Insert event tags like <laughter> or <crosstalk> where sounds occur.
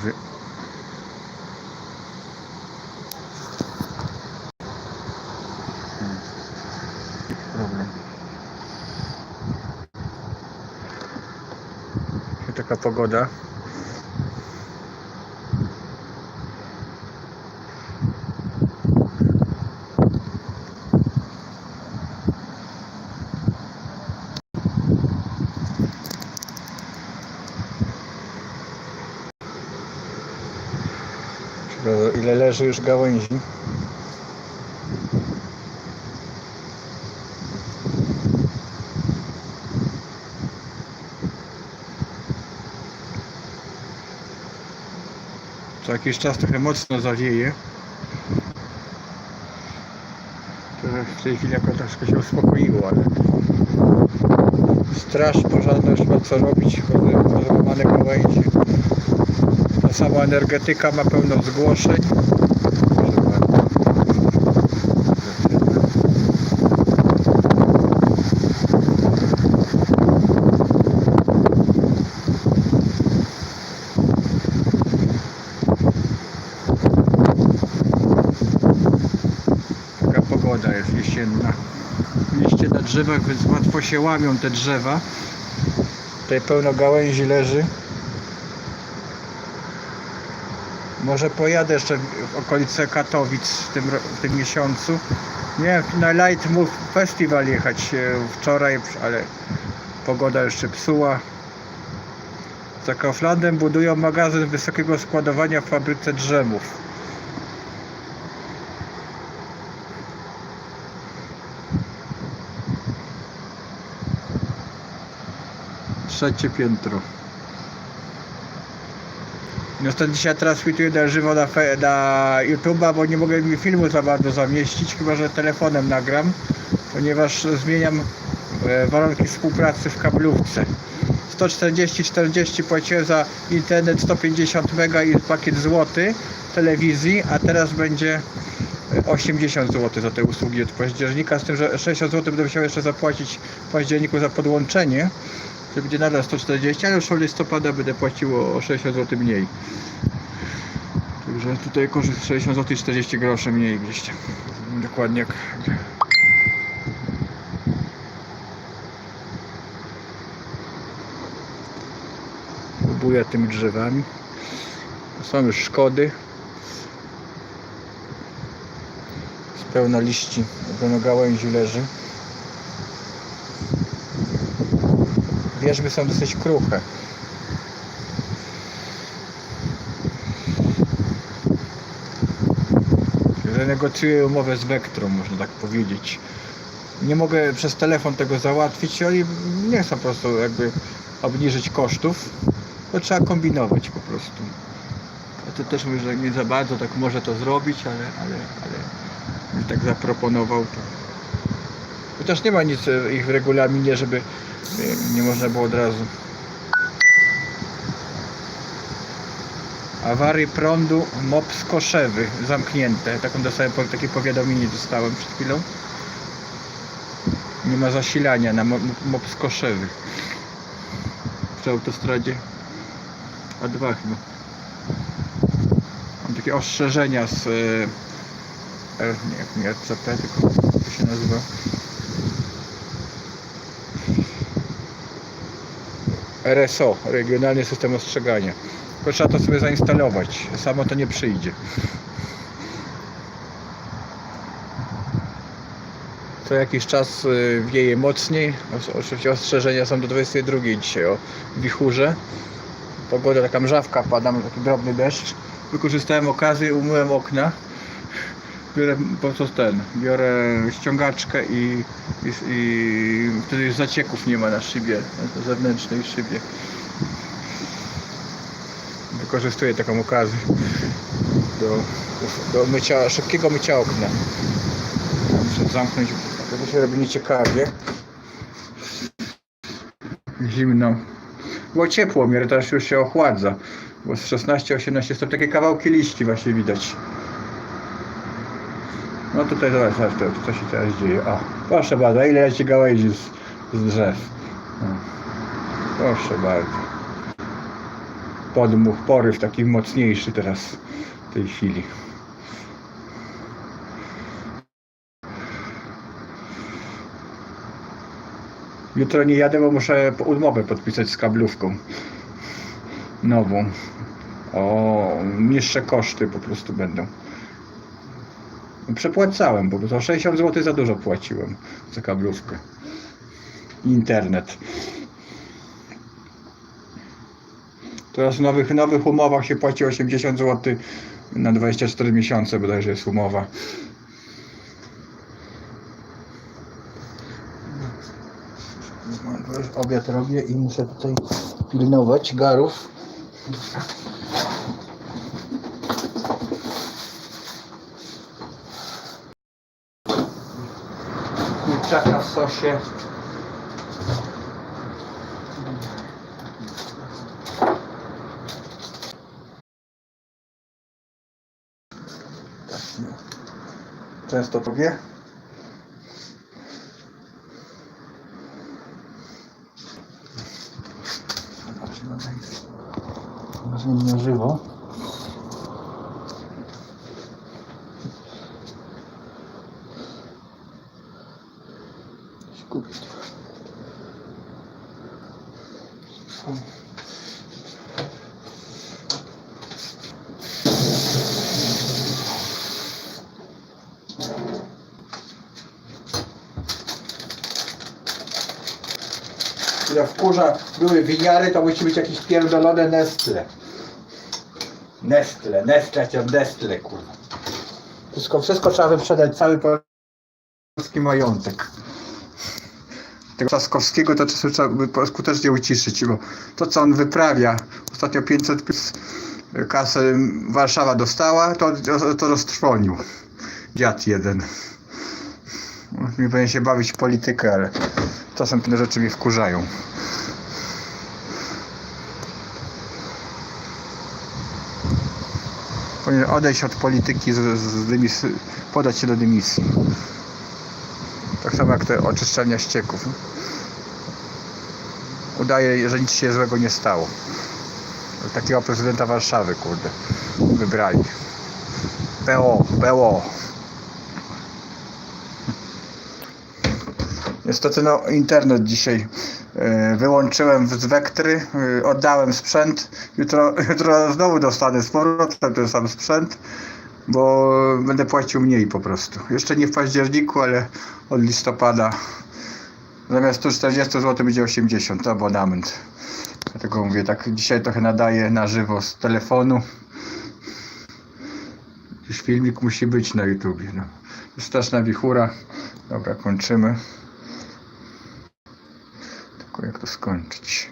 Hmm. Problem. Taka pogoda. Ciekawe, Ile leży już gałęzi? Co jakiś czas trochę mocno zawieje. W tej chwili jako troszkę się uspokoiło, ale straż pożarna już ma co robić, pozłamane gałęzie. Ta sama energetyka ma pełno zgłoszeń. Taka pogoda jest jesienna. Liście na drzewach, więc łatwo się łamią te drzewa. Tutaj pełno gałęzi leży. Może pojadę jeszcze w okolice Katowic w tym, w tym miesiącu. Nie wiem, na Light Move Festival jechać e, wczoraj, ale pogoda jeszcze psuła. Za Kauflandem budują magazyn wysokiego składowania w fabryce drzemów. Trzecie piętro. Niestety dzisiaj transmituję na żywo na, na YouTube'a, bo nie mogę mi filmu za bardzo zamieścić, chyba że telefonem nagram, ponieważ zmieniam e, warunki współpracy w kablówce. 140-40 płaciłem za internet 150 mega i pakiet złoty telewizji, a teraz będzie e, 80 zł za te usługi od października, z tym, że 60 zł będę musiał jeszcze zapłacić w październiku za podłączenie, to będzie nadal 140, ale już od listopada będę płacił o 60 zł mniej. Także tutaj koszt 60 zł i 40 groszy mniej gdzieś. tam. Dokładnie jak próbuję tymi drzewami. Są już szkody. Z pełna liści, pełno gałęzi leży. Wierzby są dosyć kruche. Renegocjuję umowę z Vectrum, można tak powiedzieć. Nie mogę przez telefon tego załatwić, oni nie chcą po prostu jakby obniżyć kosztów, to trzeba kombinować po prostu. A to też mówię, że nie za bardzo tak może to zrobić, ale, ale, ale tak zaproponował to. Chociaż nie ma nic e, ich w regulaminie, żeby e, nie można było od razu. Awarii prądu MOP Koszewy zamknięte. Taką dostałem, takie powiadomienie dostałem przed chwilą. Nie ma zasilania na Mo- MOP Koszewy. Przy autostradzie A2 chyba. Mam takie ostrzeżenia z e, R, nie, nie RCP, tylko to się nazywa. RSO, Regionalny System Ostrzegania. Tylko trzeba to sobie zainstalować. Samo to nie przyjdzie. Co jakiś czas y, wieje mocniej. Oczywiście ostrzeżenia są do 22 dzisiaj o wichurze. Pogoda taka mrzawka pada, taki drobny deszcz. Wykorzystałem okazję, umyłem okna. Biorę po prostu ten, biorę ściągaczkę i, i, i wtedy już zacieków nie ma na szybie, na zewnętrznej szybie. Wykorzystuję taką okazję do, do mycia, szybkiego mycia okna. Muszę zamknąć, bo to się robi nieciekawie. Zimno. Było ciepło, miarę teraz już się ochładza. Bo z 16-18 stopni takie kawałki liści właśnie widać. No tutaj zobacz, zobacz to, co się teraz dzieje. O, proszę bardzo, ile leci gałęzi z, z drzew. O, proszę bardzo. podmuch, poryw taki mocniejszy teraz w tej chwili. Jutro nie jadę, bo muszę umowę podpisać z kablówką. Nową. O, niższe koszty po prostu będą. Przepłacałem, bo to 60 zł za dużo płaciłem za kablówkę. Internet. Teraz w nowych, nowych umowach się płaci 80 zł na 24 miesiące bodajże jest umowa. Obiad robię i muszę tutaj pilnować garów. Kurczaka w sosie. Często robię. Zobaczmy na żywo. Ile wkurza były winiary, to musi być jakieś pierdolone Nestle. Nestle, Nestle, cię Nestle, kurwa. Wszystko, wszystko trzeba wyprzedać, cały polski majątek. Tego Trzaskowskiego to trzeba by skutecznie uciszyć, bo to co on wyprawia, ostatnio 500 plus kasę Warszawa dostała, to, to roztrwonił. Dziad jeden. Nie się bawić w politykę, ale czasem pewne rzeczy mnie wkurzają. Powinien odejść od polityki, z, z podać się do dymisji. Tak samo jak te oczyszczania ścieków. Udaje, że nic się złego nie stało. Takiego prezydenta Warszawy, kurde, wybrali. PO, PO. Niestety no internet dzisiaj e, wyłączyłem z Wektry, e, oddałem sprzęt. Jutro, <laughs> jutro znowu dostanę z powrotem ten sam sprzęt, bo będę płacił mniej po prostu. Jeszcze nie w październiku, ale od listopada zamiast 140 zł będzie 80 to abonament. Dlatego mówię, tak dzisiaj trochę nadaję na żywo z telefonu. Jakiś filmik musi być na YouTubie. No. Straszna wichura. Dobra, kończymy. Jak to skończyć?